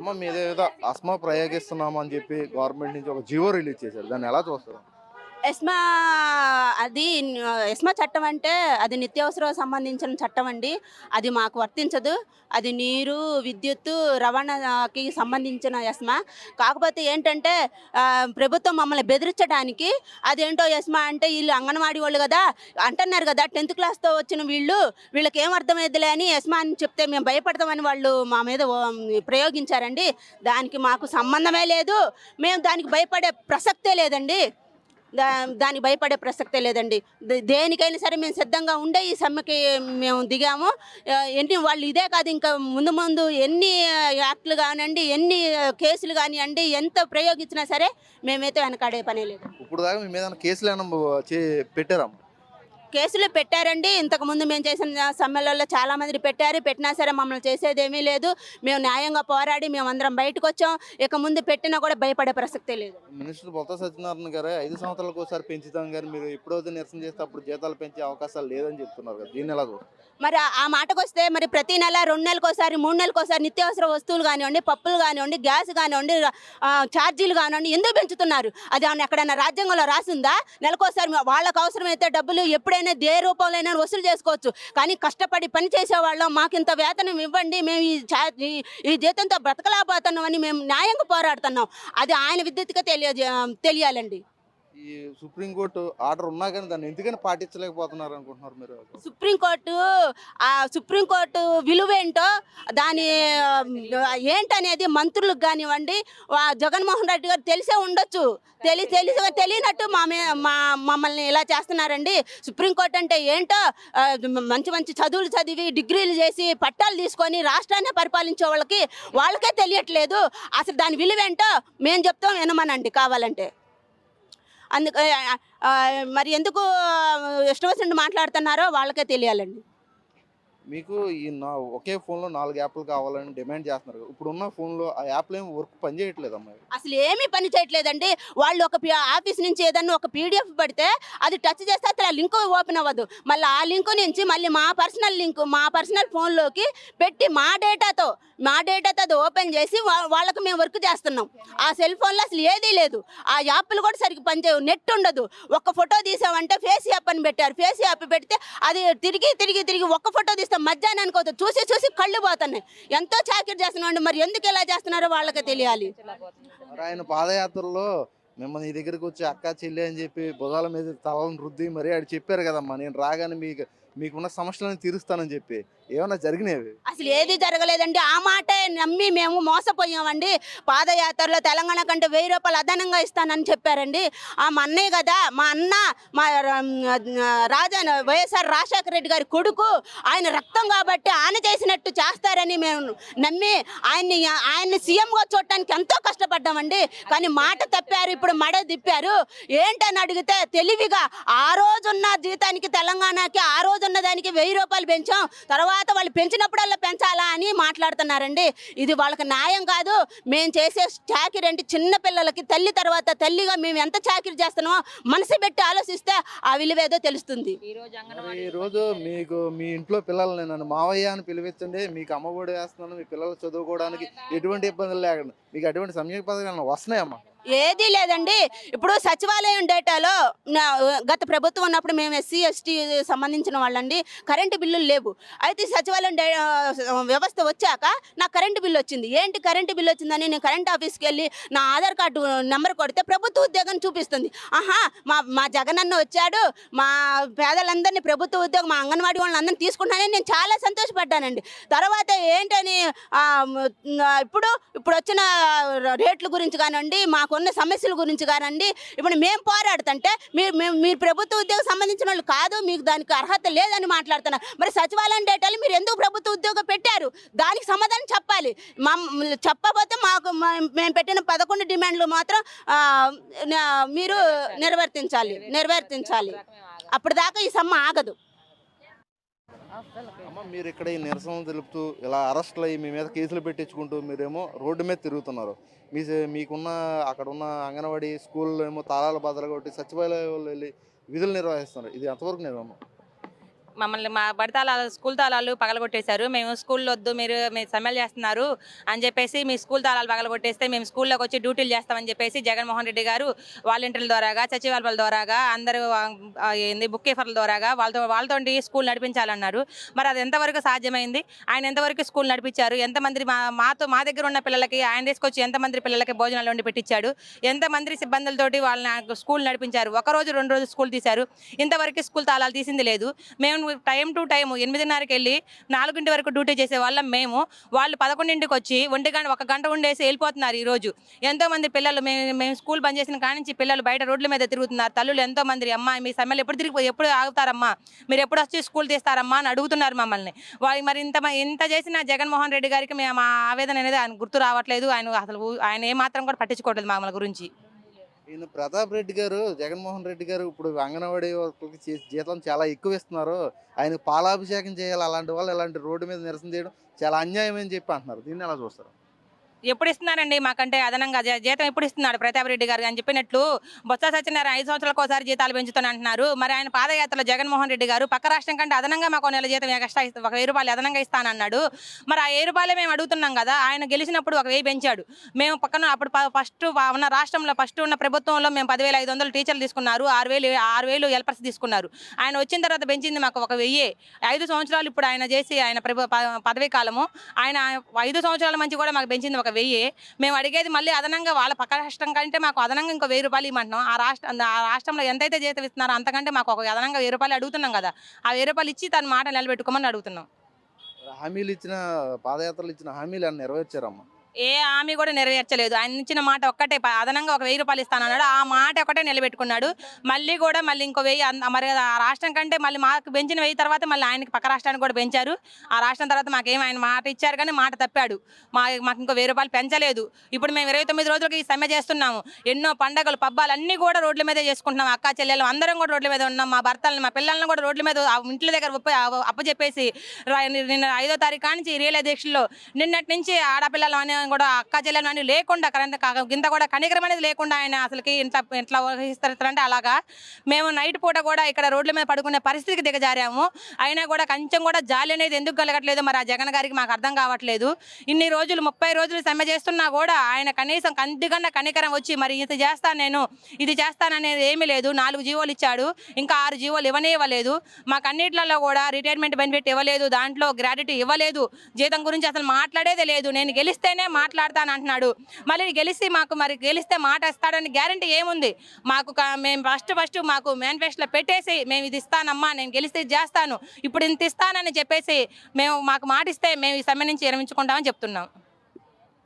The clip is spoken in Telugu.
అమ్మ మీద ఏదో అస్మా ప్రయోగిస్తున్నామని చెప్పి గవర్నమెంట్ నుంచి ఒక జీవో రిలీజ్ చేశారు. దాన్ని ఎలా చూస్తారు? ఎస్మా అది ఎస్మా చట్టం అంటే అది నిత్యావసర సంబంధించిన చట్టం అండి. అది మాకు వర్తించదు. అది నీరు విద్యుత్ రవాణాకి సంబంధించిన ఎస్మా. కాకపోతే ఏంటంటే ప్రభుత్వం మమ్మల్ని బెదిరించడానికి అదేంటో ఎస్మా అంటే వీళ్ళు అంగన్వాడీ వాళ్ళు కదా అంటున్నారు కదా టెన్త్ క్లాస్తో వచ్చిన వీళ్ళు వీళ్ళకి ఏం అర్థమైద్దిలే అని ఎస్మా అని చెప్తే మేము భయపడతామని వాళ్ళు మా మీద ప్రయోగించారండి. దానికి మాకు సంబంధమే లేదు. మేము దానికి భయపడే ప్రసక్తే లేదండి. దా దానికి భయపడే ప్రసక్తే లేదండి. దే- దేనికైనా సరే మేము సిద్ధంగా ఉండే ఈ సమ్మెకి మేము దిగాము. ఎన్ని వాళ్ళు ఇదే కాదు ఇంకా ముందు ముందు ఎన్ని యాక్ట్లు కానివ్వండి ఎన్ని కేసులు కానివ్వండి ఎంత ప్రయోగించినా సరే మేమైతే వెనకాడే పనే లేదు. ఇప్పుడు దాకా మీ మీద కేసులు ఏమైనా కేసులు పెట్టారండి. ఇంతకు ముందు మేము చేసిన సమ్మెలలో చాలా మంది పెట్టారు. పెట్టినా సరే మమ్మల్ని చేసేది ఏమీ లేదు. మేము న్యాయంగా పోరాడి మేము అందరం బయటకు వచ్చాం. ఇక ముందు పెట్టినా కూడా భయపడే ప్రసక్తే లేదు. మినిస్టర్ బొత్స సత్యనారాయణ గారు ఐదు సంవత్సరాలకు ఒకసారి పెంచుతాం కానీ మీరు ఎప్పుడైతే నిరసన చేస్తే అప్పుడు జీతాలు పెంచే అవకాశాలు లేదని చెప్తున్నారు కదా. దీన్ని ఎలా చూస్తారు? మరి ఆ- మాటకు వస్తే మరి ప్రతి నెల రెండు నెలలకు ఒకసారి మూడు నెలలకు ఒకసారి నిత్యావసర వస్తువులు కానివ్వండి పప్పులు కానివ్వండి గ్యాస్ కానివ్వండి ఛార్జీలు కానివ్వండి ఎందుకు పెంచుతున్నారు? అది ఎక్కడైనా రాజ్యాంగంలో రాసిందా? నెలకోసారి వాళ్ళకు అవసరమైతే డబ్బులు ఎప్పుడైనా దే రూపంలో వసూలు చేసుకోవచ్చు. కానీ కష్టపడి పని చేసేవాళ్ళం. మాకు ఇంత వేతనం ఇవ్వండి మేము ఈ చా- ఈ- ఈ జీతంతో బ్రతకలేకపోతున్నాం అని మేము న్యాయంగా పోరాడుతున్నాం. అది ఆయన విద్యుత్గా తెలియ తెలియాలండి. ఈ సుప్రీంకోర్టు ఆర్డర్ ఉన్నా కానీ దాన్ని ఎందుకని పాటించలేకపోతున్నారు అనుకుంటున్నారు మీరు? సుప్రీంకోర్టు ఆ సుప్రీంకోర్టు విలువేంటో దాని ఏంటనేది మంత్రులకు కానివ్వండి జగన్మోహన్ రెడ్డి గారు తెలిసే ఉండొచ్చు. తెలి తెలిసి తెలియనట్టు మా మే మా మమ్మల్ని ఇలా చేస్తున్నారండి. సుప్రీంకోర్టు అంటే ఏంటో ఆ, మంచి మంచి చదువులు చదివి డిగ్రీలు చేసి పట్టాలు తీసుకొని రాష్ట్రాన్ని పరిపాలించే వాళ్ళకి వాళ్ళకే తెలియట్లేదు. అసలు దాని విలువేంటో మేము చెప్తాం వినమనండి కావాలంటే. అందుకు మరి ఎందుకు ఇష్టం వచ్చినట్టు మాట్లాడుతున్నారో వాళ్ళకే తెలియాలండి. మీకు ఈ నా ఒకే ఫోన్లో నాలుగు యాప్లు కావాలని డిమాండ్ చేస్తున్నారు. ఇప్పుడు ఉన్న ఫోన్లో ఆ యాప్లు ఏమి వర్క్ పనిచేయట్లేదు అమ్మాయి అసలు ఏమీ పని చేయట్లేదండి. వాళ్ళు ఒక ఆఫీస్ నుంచి ఏదన్నా ఒక పీడిఎఫ్ పడితే అది టచ్ చేస్తే అసలు ఆ లింక్ ఓపెన్ అవ్వదు. మళ్ళీ ఆ లింక్ నుంచి మళ్ళీ మా పర్సనల్ లింక్ మా పర్సనల్ ఫోన్లోకి పెట్టి మా డేటాతో మా డేటాతో అది ఓపెన్ చేసి వా- మేము వర్క్ చేస్తున్నాం. ఆ సెల్ ఫోన్లో అసలు ఏదీ లేదు. ఆ యాప్లు కూడా సరిగ్గా పనిచేయవు. నెట్ ఉండదు. ఒక ఫోటో తీసామంటే ఫేస్ యాప్ అని పెట్టారు. ఫేస్ యాప్ పెడితే అది తిరిగి తిరిగి తిరిగి ఒక్క ఫోటో తీస్తే. మధ్యాహ్నానికి అవుతుంది చూసి చూసి కళ్ళు పోతున్నాయి. ఎంతో చాకరీ చేస్తున్నాం మరి ఎందుకు ఇలా చేస్తున్నారో వాళ్ళకి తెలియాలి. ఆయన పాదయాత్రలో మిమ్మల్ని ఈ దగ్గరికి వచ్చి అక్క చెల్లి అని చెప్పి భుజాల మీద తలను రుద్ది మరి ఆడు చెప్పారు కదమ్మా. నేను రాగానే మీకు మీకున్న సమస్యలను తీరుస్తానని చెప్పి. ఏమైనా జరిగినాయి అసలు ఏది జరగలేదండి. ఆ మాటే నమ్మి మేము మోసపోయామండి. పాదయాత్రలో తెలంగాణ కంటే వెయ్యి రూపాయలు అదనంగా ఇస్తానని చెప్పారండి. ఆ మా అన్నయ్య కదా మా అన్న మా రాజా వైఎస్ఆర్ రాజశేఖర రెడ్డి గారి కొడుకు ఆయన రక్తం కాబట్టి ఆయన చేసినట్టు చేస్తారని మేము నమ్మి ఆయన్ని ఆయన్ని సీఎంగా చూడటానికి ఎంతో కష్టపడ్డామండి. కానీ మాట తప్పారు ఇప్పుడు మడ తిప్పారు. ఏంటని అడిగితే తెలివిగా ఆ రోజున్న జీతానికి తెలంగాణకి ఆ రోజున్న దానికి వెయ్యి రూపాయలు పెంచాం. తర్వాత వాళ్ళు పెంచినప్పుడల్లా పెంచాలా అని మాట్లాడుతున్నారండి. ఇది వాళ్ళకి న్యాయం కాదు. మేము చేసే చాకిరి అంటే చిన్న పిల్లలకి తల్లి తర్వాత తల్లిగా మేము ఎంత చాకిరి చేస్తున్నామో మనసు పెట్టి ఆలోచిస్తే ఆ విలువేదో తెలుస్తుంది. మరి ఈ రోజు మీకు మీ ఇంట్లో పిల్లల్ని నన్ను మావయ్య అని పిలిపించండి. మీకు అమ్మఒడి వేస్తున్నాను. మీ పిల్లలు చదువుకోవడానికి ఎటువంటి ఇబ్బందులు లేకుండా మీకు అటువంటి సమయ పథకాలు వస్తున్నాయమ్మా. ఏదీ లేదండి. ఇప్పుడు సచివాలయం డేటాలో నా- గత ప్రభుత్వం ఉన్నప్పుడు మేము ఎస్సీ ఎస్టీ సంబంధించిన వాళ్ళండి. కరెంటు బిల్లులు లేవు. అయితే సచివాలయం వ్యవస్థ వచ్చాక నాకు కరెంటు బిల్లు వచ్చింది. ఏంటి కరెంటు బిల్లు వచ్చిందని నేను కరెంట్ ఆఫీస్కి వెళ్ళి నా ఆధార్ కార్డు నెంబర్ కొడితే ప్రభుత్వ ఉద్యోగం చూపిస్తుంది. ఆహా మా మా జగనన్న వచ్చాడు. మా పేదలందరినీ ప్రభుత్వ ఉద్యోగం మా అంగన్వాడీ వాళ్ళని అందరినీ తీసుకుంటానని నేను చాలా సంతోషపడ్డానండి. తర్వాత ఏంటని ఇప్పుడు ఇప్పుడు వచ్చిన రేట్ల గురించి కానివ్వండి మాకున్న సమస్యల గురించి కానివ్వండి ఇప్పుడు మేము పోరాడుతుంటే మీరు మేము మీరు ప్రభుత్వ ఉద్యోగం సంబంధించిన వాళ్ళు కాదు మీకు దానికి అర్హత లేదని మాట్లాడుతున్నారు మరి సచివాలయం డేటాలు మీరు ఎందుకు ప్రభుత్వ ఉద్యోగం పెట్టారు? దానికి సమాధానం చెప్పాలి. మా చెప్పకపోతే మాకు మేము పెట్టిన పదకొండు డిమాండ్లు మాత్రం మీరు నిర్వర్తించాలి. నిర్వర్తించాలి. అప్పుడు దాకా ఈ సమ్మ ఆగదు. అమ్మ మీరు ఇక్కడ ఈ నిరసన తెలుపుతూ ఇలా అరెస్టులు అయ్యి మీ మీద కేసులు పెట్టించుకుంటూ మీరేమో రోడ్డు మీద తిరుగుతున్నారు. మీ మీకున్న అక్కడ ఉన్న అంగన్వాడీ స్కూల్లో ఏమో తాళాలు బద్దలు కొట్టి సచివాలయాలు వెళ్ళి విధులు నిర్వహిస్తున్నారు. ఇది ఎంతవరకు నిజమమ్మా మమ్మల్ని మా బడి తాళాలు స్కూల్ తాళాలు పగలగొట్టేశారు. మేము స్కూల్లో వద్దు మీరు మీరు సమ్మెలు చేస్తున్నారు అని చెప్పేసి మీ స్కూల్ తాళాలు పగలగొట్టేస్తే మేము స్కూల్లోకి వచ్చి డ్యూటీలు చేస్తామని చెప్పేసి జగన్మోహన్ రెడ్డి గారు వాలంటీర్ల ద్వారాగా సచివాలయాల ద్వారాగా అందరూ ఏంది బుక్ కీపర్ల ద్వారాగా వాళ్ళతో వాళ్ళతో స్కూల్ నడిపించాలన్నారు. మరి అది ఎంతవరకు సాధ్యమైంది? ఆయన ఎంతవరకు స్కూల్ నడిపించారు? ఎంతమంది మా మాతో మా దగ్గర ఉన్న పిల్లలకి ఆయన తీసుకొచ్చి ఎంతమంది పిల్లలకి భోజనాలు వండి పెట్టించాడు ఎంతమంది సిబ్బందులతోటి వాళ్ళని స్కూల్ నడిపించారు? ఒక రోజు రెండు రోజులు స్కూల్ తీశారు. ఇంతవరకు స్కూల్ తాళాలు తీసింది లేదు. మేము టైం టు టైం ఎనిమిదిన్నరకి వెళ్ళి నాలుగింటి వరకు డ్యూటీ చేసే వాళ్ళం మేము. వాళ్ళు పదకొండింటికి వచ్చి ఒంటి గంట ఒక గంట ఉండేసి వెళ్ళిపోతున్నారు ఈ రోజు. పిల్లలు మేము మేము స్కూల్ బంద్ చేసిన కానించి నుంచి పిల్లలు బయట రోడ్ల మీద తిరుగుతున్నారు. తల్లులు ఎంతో మంది అమ్మా మీ సమయంలో ఎప్పుడు తిరిగి ఎప్పుడు ఆగుతారమ్మా? మీరు ఎప్పుడు వచ్చి స్కూల్ తీస్తారమ్మా? అని అడుగుతున్నారు మమ్మల్ని. వాళ్ళు మరి ఇంత మ- ఇంత చేసిన జగన్మోహన్ రెడ్డి గారికి మేము ఆవేదన అనేది ఆయన గుర్తు రావట్లేదు. ఆయన అసలు ఆయన ఏమాత్రం కూడా పట్టించుకోవట్లేదు మమ్మల్ని గురించి. ఈయన ప్రతాప్ రెడ్డి గారు జగన్మోహన్ రెడ్డి గారు ఇప్పుడు అంగన్వాడీ వర్కర్లకి చేసి జీతం చాలా ఎక్కువ ఇస్తున్నారు ఆయన పాలాభిషేకం చేయాలి అలాంటి వాళ్ళు ఇలాంటి రోడ్డు మీద నిరసన చేయడం చాలా అన్యాయం అని చెప్పి అంటున్నారు. దీన్ని ఎలా చూస్తారు? ఎప్పుడు ఇస్తున్నారండి మాకంటే అదనంగా జీతం ఎప్పుడు ఇస్తున్నాడు ప్రతాప్ రెడ్డి గారు అని చెప్పినట్లు బొత్స సత్యనారాయణ ఐదు సంవత్సరాలకు ఒకసారి జీతాలు పెంచుతానంటున్నారు మరి ఆయన పాదయాత్రలో జగన్మోహన్ రెడ్డి గారు పక్క రాష్ట్రం కంటే అదనంగా మాకు ఒక నెల జీతం ఎక్స్ట్రా ఇస్తా ఒక వెయ్యి రూపాయలు అదనంగా ఇస్తానన్నాడు. మరి ఆ వెయ్యి రూపాయలే మేము అడుగుతున్నాం కదా ఆయన గెలిచినప్పుడు ఒక వెయ్యి పెంచాడు. మేము పక్కన అప్పుడు ఫస్ట్ ఉన్న రాష్ట్రంలో ఫస్ట్ ఉన్న ప్రభుత్వంలో మేము పదివేల ఐదు వందలు టీచర్లు తీసుకున్నారు ఆరు వేలు ఆరు వేలు హెల్పర్స్ తీసుకున్నారు. ఆయన వచ్చిన తర్వాత పెంచింది మాకు ఒక వెయ్యి. ఐదు సంవత్సరాలు ఇప్పుడు ఆయన చేసి ఆయన ప్రభు పదవీ కాలము ఆయన ఐదు సంవత్సరాల మంచి కూడా మాకు పెంచింది ఒక వెయ్యి. మేము అడిగేది మళ్ళీ అదనంగా వాళ్ళ పక్క రాష్ట్రం కంటే మాకు అదనంగా ఇంకో వెయ్యి రూపాయలు ఇవ్వమంటున్నాం ఆ రాష్ట్ర ఆ రాష్ట్రంలో ఎంతైతే జీతం ఇస్తున్నారో అంతకంటే మాకు ఒక అదనంగా వెయ్యి రూపాయలు అడుగుతున్నాం కదా. ఆ వెయ్యి రూపాయలు ఇచ్చి తన మాట నిలబెట్టుకోమని అడుగుతున్నాం. హామీలు ఇచ్చిన పాదయాత్రలు ఇచ్చిన హామీలు అన్ని నెరవేర్చారమ్మా? ఏ హామీ కూడా నెరవేర్చలేదు. ఆయన ఇచ్చిన మాట ఒక్కటే ప- అదనంగా ఒక వెయ్యి రూపాయలు ఇస్తానన్నాడు ఆ మాట ఒకటే నిలబెట్టుకున్నాడు. మళ్ళీ కూడా మళ్ళీ ఇంకో వెయ్యి మరి ఆ రాష్ట్రం కంటే మళ్ళీ మాకు పెంచిన వెయ్యి తర్వాత మళ్ళీ ఆయనకి పక్క రాష్ట్రానికి కూడా పెంచారు. ఆ రాష్ట్రం తర్వాత మాకేం ఆయన మాట ఇచ్చారు కానీ మాట తప్పాడు. మా మాకు ఇంకో వెయ్యి రూపాయలు పెంచలేదు. ఇప్పుడు మేము ఇరవై తొమ్మిది రోజులకి ఈ సమ్మె చేస్తున్నాము. ఎన్నో పండగలు పబ్బాలు అన్నీ కూడా రోడ్ల మీదే చేసుకుంటున్నాం. అక్క చెల్లెలు అందరం కూడా రోడ్ల మీద ఉన్నాం. మా భర్తలను మా పిల్లల్ని కూడా రోడ్ల మీద ఆ ఇంట్ల దగ్గర అప్పచెప్పేసి నిన్న ఐదో తారీఖు కానించి రియల్ దీక్షల్లో నిన్నటి నుంచి ఆడపిల్లలు అనే కూడా అక్క చెల్లెలు అని లేకుండా కరెంట్ కింద కూడా కనికరం అనేది లేకుండా ఆయన అసలుకి ఇంత ఇట్లా వహిస్తారంటే అలాగా. మేము నైట్ పూట కూడా ఇక్కడ రోడ్ల మీద పడుకునే పరిస్థితికి దిగజారాము. అయినా కూడా కొంచెం కూడా జాలి అనేది ఎందుకు కలగట్లేదు? మరి ఆ జగన్ గారికి మాకు అర్థం కావట్లేదు. ఇన్ని రోజులు ముప్పై రోజులు సమ్మె చేస్తున్నా కూడా ఆయన కనీసం కంటికన్నా కనికరం వచ్చి మరి ఇది చేస్తాను నేను ఇది చేస్తాననేది ఏమీ లేదు. నాలుగు జీవోలు ఇచ్చాడు. ఇంకా ఆరు జీవోలు ఇవ్వనే ఇవ్వలేదు. మాకు అన్నిట్లలో కూడా రిటైర్మెంట్ బెనిఫిట్ ఇవ్వలేదు. దాంట్లో గ్రాడ్యుటీ ఇవ్వలేదు. జీతం గురించి అసలు మాట్లాడేదే లేదు. నేను గెలిస్తేనే మాట్లాడతాను అంటున్నాడు మళ్ళీ గెలిచి మాకు మరి గెలిస్తే మాట ఇస్తాడని గ్యారంటీ ఏముంది? మాకు మేము ఫస్ట్ ఫస్ట్ మాకు మేనిఫెస్టోలో పెట్టేసి మేము ఇది ఇస్తానమ్మా నేను గెలిస్తే ఇది చేస్తాను. ఇప్పుడు ఇంత ఇస్తానని చెప్పేసి మేము మాకు మాట ఇస్తే మేము ఈ సమ్మె నుంచి విరమించుకుంటామని చెప్తున్నాం.